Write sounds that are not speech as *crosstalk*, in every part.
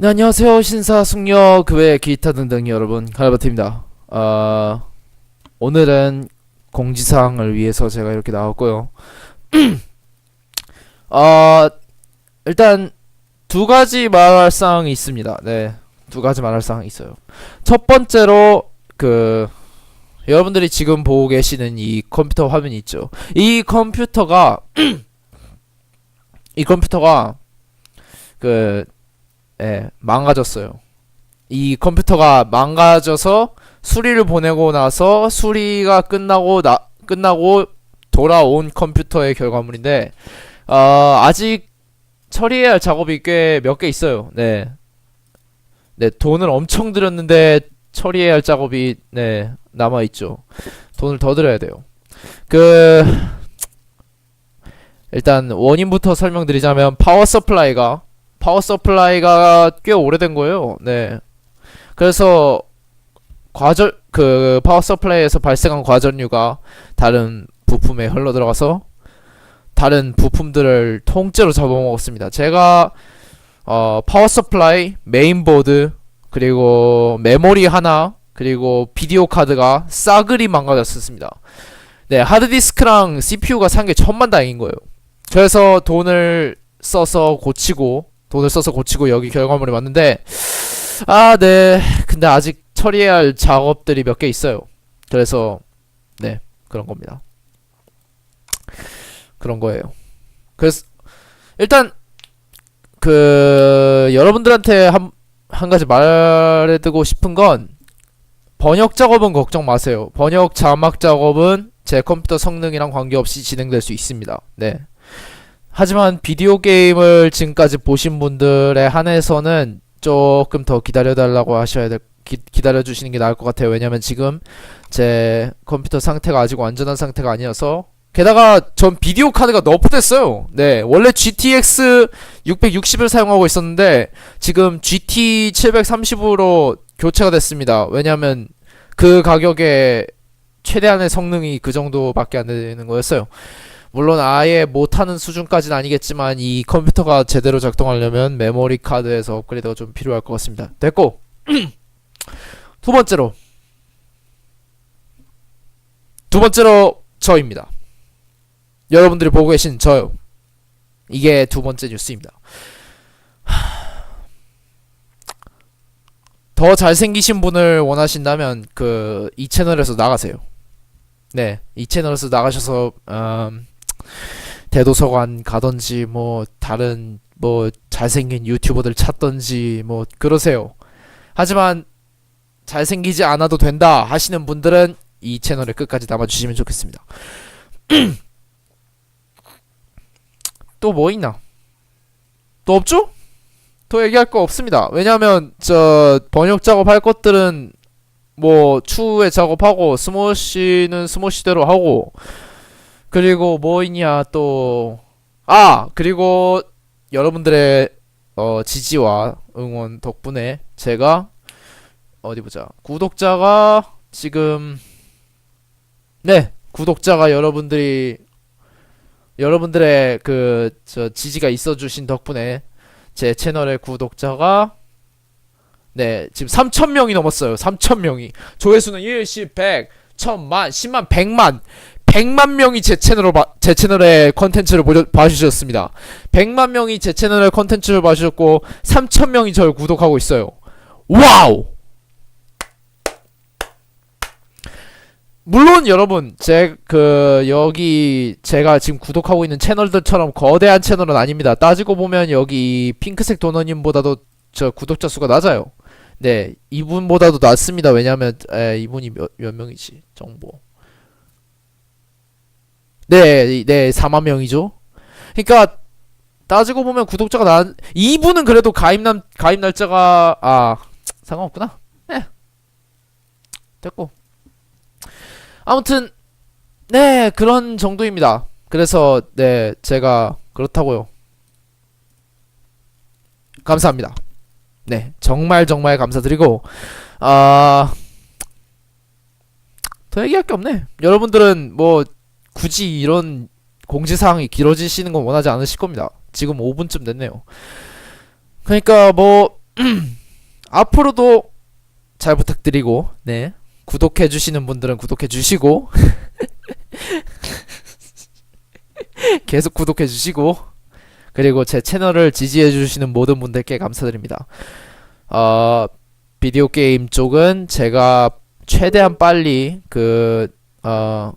네 안녕하세요. 신사 숙녀 그외 기타 등등 여러분 갈바트입니다. 어, 오늘은 공지사항을 위해서 제가 이렇게 나왔고요. 어, *clears throat* 일단 두 가지 말할 사항이 있습니다. 네 두 가지 말할 사항이 있어요. 첫 번째로 그 여러분들이 지금 보고 계시는 이 컴퓨터 화면이 있죠. 이 컴퓨터가 *clears throat* 이 컴퓨터가 그 예, 망가졌어요. 이 컴퓨터가 망가져서 수리를 보내고 나서 수리가 끝나고 나 끝나고 돌아온 컴퓨터의 결과물인데 어, 아직 처리해야 할 작업이 꽤 몇 개 있어요. 네. 네, 돈을 엄청 들였는데 처리해야 할 작업이 네, 남아 있죠. 돈을 더 들여야 돼요. 그 일단 원인부터 설명드리자면 파워 서플라이가 파워 서플라이가 꽤 오래된 거예요. 네. 그래서 과절 그 파워 서플라이에서 발생한 과전류가 다른 부품에 흘러 들어가서 다른 부품들을 통째로 잡아먹었습니다. 제가 어 파워 서플라이, 메인보드 그리고 메모리 하나 그리고 비디오 카드가 싸그리 망가졌었습니다. 네, 하드디스크랑 CPU가 산 게 천만 다행인 거예요. 그래서 돈을 써서 고치고 돈을 써서 고치고 여기 결과물이 왔는데 아, 네. 근데 아직 처리해야 할 작업들이 몇 개 있어요. 그래서 네, 그런 겁니다. 그런 거예요. 그래서 일단 그 여러분들한테 한, 한 가지 말해두고 싶은 건 번역 작업은 걱정 마세요. 번역 자막 작업은 제 컴퓨터 성능이랑 관계없이 진행될 수 있습니다. 네. 하지만 비디오 게임을 지금까지 보신 분들에 한해서는 조금 더 기다려달라고 하셔야 될, 기, 기다려주시는 게 나을 것 같아요. 왜냐면 지금 제 컴퓨터 상태가 아직 완전한 상태가 아니어서 게다가 전 비디오 카드가 너프됐어요. 네, 원래 GTX 660을 사용하고 있었는데 지금 GT 730으로 교체가 됐습니다. 왜냐면 그 가격에 최대한의 성능이 그 정도밖에 안 되는 거였어요. 물론 아예 못하는 수준까지는 아니겠지만 이 컴퓨터가 제대로 작동하려면 메모리 카드에서 업그레이드가 좀 필요할 것 같습니다. 됐고 *clears throat* 두 번째로 두 번째로 저입니다. 여러분들이 보고 계신 저요. 이게 두 번째 뉴스입니다. *sighs* 더 잘생기신 분을 원하신다면 그 이 채널에서 나가세요. 네, 이 채널에서 나가셔서 음, 대도서관 가던지 뭐 다른 뭐 잘생긴 유튜버들 찾던지 뭐 그러세요. 하지만 잘생기지 않아도 된다 하시는 분들은 이 채널에 끝까지 남아주시면 좋겠습니다. *clears throat* 또 뭐 있나? 또 없죠? 더 얘기할 거 없습니다. 왜냐하면 저 번역 작업할 것들은 뭐 추후에 작업하고 스모시는 스모시대로 하고 그리고 뭐 있냐 또. 아 그리고 여러분들의 어, 지지와 응원 덕분에 제가 어디 보자. 구독자가 지금 네 구독자가 여러분들이 여러분들의 그 저 지지가 있어 주신 덕분에 제 채널의 구독자가 네 지금 3,000명이 넘었어요. 3,000명이. 조회수는 1, 10, 100, 1000만, 10만, 100만 100만 명이 제 채널로 봐, 제 채널의 컨텐츠를 봐주셨습니다. 100만 명이 제 채널의 컨텐츠를 봐주셨고 3천 명이 저를 구독하고 있어요. 와우! 물론 여러분 제 그 여기 제가 지금 구독하고 있는 채널들처럼 거대한 채널은 아닙니다. 따지고 보면 여기 핑크색 도너님보다도 저 구독자 수가 낮아요. 네 이분보다도 낮습니다. 왜냐하면 에, 이분이 몇, 몇 명이지 정보. 네, 네, 4만 명이죠. 그러니까 따지고 보면 구독자가 난 이분은 그래도 가입 남 가입 날짜가 아 상관없구나. 네, 됐고 아무튼 네 그런 정도입니다. 그래서 네 제가 그렇다고요. 감사합니다. 네 정말 정말 감사드리고 아 더 얘기할 게 없네. 여러분들은 뭐 굳이 이런 공지사항이 길어지시는 건 원하지 않으실 겁니다. 지금 5분쯤 됐네요. 그러니까 뭐 *clears throat* 앞으로도 잘 부탁드리고 네 구독해 주시는 분들은 구독해 주시고 *laughs* 계속 구독해 주시고 그리고 제 채널을 지지해 주시는 모든 분들께 감사드립니다. 어 비디오 게임 쪽은 제가 최대한 빨리 그 어,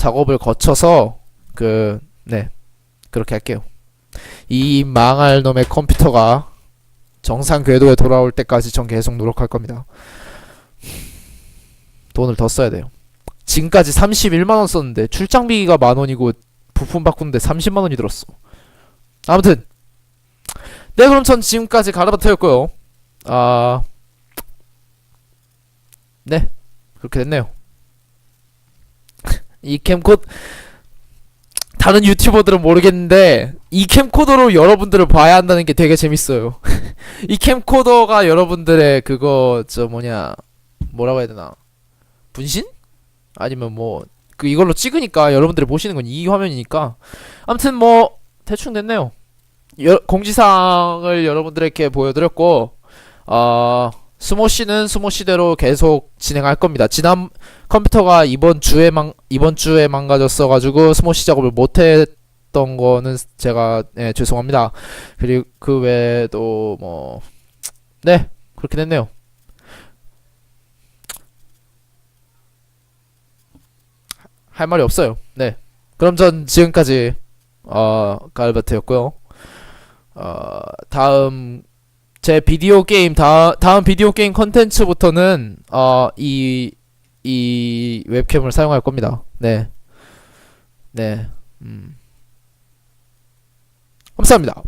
작업을 거쳐서 그 네 그렇게 할게요. 이 망할 놈의 컴퓨터가 정상 궤도에 돌아올 때까지 전 계속 노력할 겁니다. 돈을 더 써야 돼요. 지금까지 31만 원 썼는데 출장비가 만 원이고 부품 바꾸는데 30만 원이 들었어. 아무튼 네 그럼 전 지금까지 가라바타였고요. 아 네. 그렇게 됐네요. 이 캠코 다른 유튜버들은 모르겠는데 이 캠코더로 여러분들을 봐야 한다는 게 되게 재밌어요. *laughs* 이 캠코더가 여러분들의 그거 저 뭐냐 뭐라고 해야 되나 분신? 아니면 뭐 그 이걸로 찍으니까 여러분들이 보시는 건 이 화면이니까 아무튼 뭐 대충 됐네요. 여, 공지사항을 여러분들에게 보여드렸고 어 스모시는 스모시대로 계속 진행할 겁니다. 지난 컴퓨터가 이번 주에 망 이번 주에 망가졌어 가지고 스모시 작업을 못 했던 거는 제가 예, 죄송합니다. 그리고 그 외에도 뭐 네, 그렇게 됐네요. 할 말이 없어요. 네. 그럼 전 지금까지 어 갈바트였고요. 어 다음 제 비디오 게임 다 다음 비디오 게임 컨텐츠부터는 어 이 이 웹캠을 사용할 겁니다. 네. 네. 음. 감사합니다.